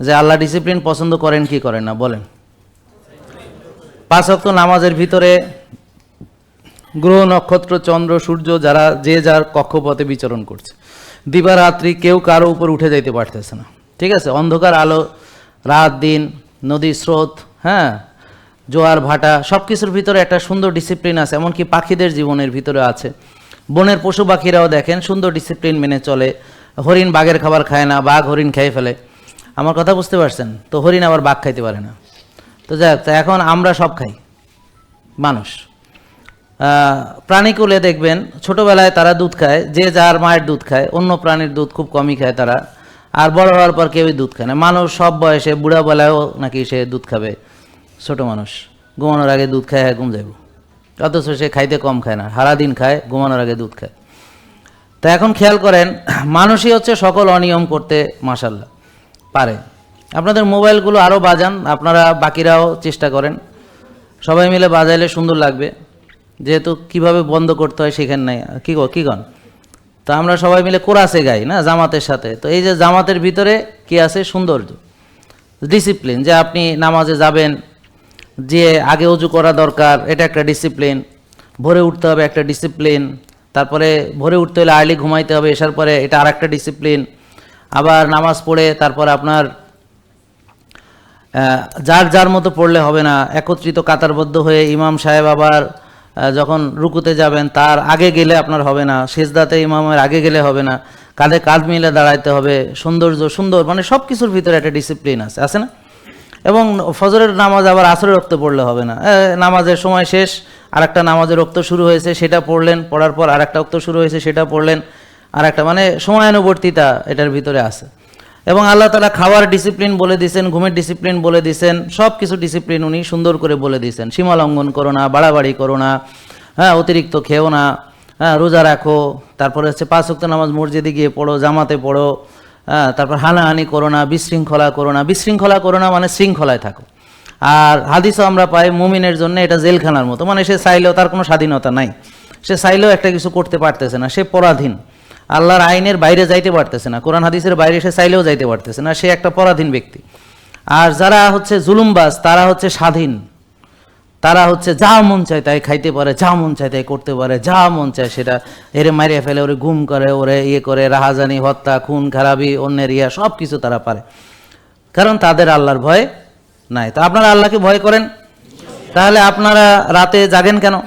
যে আল্লাহ ডিসিপ্লিন পছন্দ করেন কি করেন না, বলেন। পাঁচ অক্ত নামাজের ভিতরে গ্রহ, নক্ষত্র, চন্দ্র, সূর্য, যারা যে যার কক্ষপথে বিচরণ করছে। দিবারাত্রি কেউ কারও উপর উঠে যাইতে পারতেছে না। ঠিক আছে? অন্ধকার আলো, রাত, দিন নদী স্রোত হ্যাঁ? জোয়ার, ভাটা সব কিছুর ভিতরে একটা সুন্দর ডিসিপ্লিন আছে। এমনকি পাখিদের জীবনের ভিতরে আছে। বনের পশু পাখিরাও দেখেন সুন্দর ডিসিপ্লিন মেনে চলে। হরিণ বাঘের খাবার খায় না, বাঘ হরিণ খেয়ে ফেলে। আমার কথা বুঝতে পারছেন? তো হরিণ আবার বাঘ খাইতে পারে না। তো যাক এখন আমরা সব খাই। মানুষ। প্রাণীকুলে দেখবেন, ছোটবেলায় তারা দুধ খায়, যে যার মায়ের দুধ খায়, অন্য প্রাণীর দুধ খুব কমই খায় তারা। আর বড় হওয়ার পর কেউই দুধ খায় না। মানুষ সব বয়সে বুড়া বেলায়ও নাকি সে দুধ খাবে। ছোট মানুষ, ঘুমানোর আগে দুধ খায় হ্যাঁ ঘুম যাইব। অথচ সে খাইতে কম খায় না, সারাদিন খায়, ঘুমানোর আগে দুধ খায়। তা এখন খেয়াল করেন, মানুষই হচ্ছে সকল অনিয়ম করতে মাসাল্লাহ পারে। আপনাদের মোবাইলগুলো আরও বাজান, আপনারা বাকিরাও চেষ্টা করেন। সবাই মিলে বাজাইলে সুন্দর লাগবে। যেহেতু কীভাবে বন্ধ করতে হয় সেখানে নাই। কী কী গন তো আমরা সবাই মিলে কোরাসে গাই, না, জামাতের সাথে। তো এই যে জামাতের ভিতরে কি আছে? সৌন্দর্য। ডিসিপ্লিন, যে আপনি নামাজে যাবেন, যে আগে উজু করা দরকার, এটা একটা ডিসিপ্লিন। ভোরে উঠতে হবে, একটা ডিসিপ্লিন। তারপরে ভোরে উঠতে হলে আর্লি ঘুমাইতে হবে, এসার পরে এটা আর একটা ডিসিপ্লিন। আবার নামাজ পড়ে তারপর আপনার যার যার মতো পড়লে হবে না। একত্রিত কাতারবদ্ধ হয়ে ইমাম সাহেব আবার যখন রুকুতে যাবেন, তার আগে গেলে আপনার হবে না। সেজদাতে ইমামের আগে গেলে হবে না। কাঁধে কাঁধ মিলে দাঁড়াইতে হবে। সৌন্দর্য, সুন্দর মানে সব কিছুর ভিতরে একটা ডিসিপ্লিন আছে। আছে না? এবং ফজরের নামাজ আবার আসরের রক্ত পড়লে হবে না। নামাজের সময় শেষ আর একটা নামাজের রক্ত শুরু হয়েছে, সেটা পড়লেন, পড়ার পর আর একটা রক্ত শুরু হয়েছে, সেটা পড়লেন। আর একটা মানে সময়ানুবর্তিতা এটার ভিতরে আছে। এবং আল্লাহ তালা খাওয়ার ডিসিপ্লিন বলে দিয়েছেন ঘুমের ডিসিপ্লিন বলে দিয়েছেন সব কিছু ডিসিপ্লিন উনি সুন্দর করে বলে দিয়েছেন সীমা লঙ্ঘন করো না, বাড়াবাড়ি করো না হ্যাঁ অতিরিক্ত খেও না হ্যাঁ রোজা রাখো, তারপরে হচ্ছে পাঁচ ওয়াক্ত নামাজ মসজিদে গিয়ে পড়ো, জামাতে পড়ো হ্যাঁ তারপর হানাহানি করো না, বিশৃঙ্খলা করো না। বিশৃঙ্খলা করো না মানে শৃঙ্খলায় থাকো। আর হাদিসও আমরা পাই, মুমিনের জন্য এটা জেলখানার মতো। মানে সে চাইলেও তার কোনো স্বাধীনতা নাই। সে চাইলেও একটা কিছু করতে পারতেছে না, সে পরাধীন। আল্লাহর আইনের বাইরে যাইতে পারতেছে না। কোরআন হাদিসের বাইরে সে চাইলেও যাইতে পারতেছে না। সে একটা পরাধীন ব্যক্তি। আর যারা হচ্ছে জুলুমবাজ, তারা হচ্ছে স্বাধীন। তারা হচ্ছে যা মন চায় তাই খাইতে পারে, যা মন চায় তাই করতে পারে, যা মন চায় সেটা এরে মারিয়ে ফেলে, ওরে গুম করে, ওরে ইয়ে করে, রাহাজানি, হত্যা, খুন, খারাপি, অন্যের ইয়া সব কিছু তারা পারে। কারণ তাদের আল্লাহর ভয় নাই। তো আপনারা আল্লাহকে ভয় করেন? তাহলে আপনারা রাতে জাগেন কেন?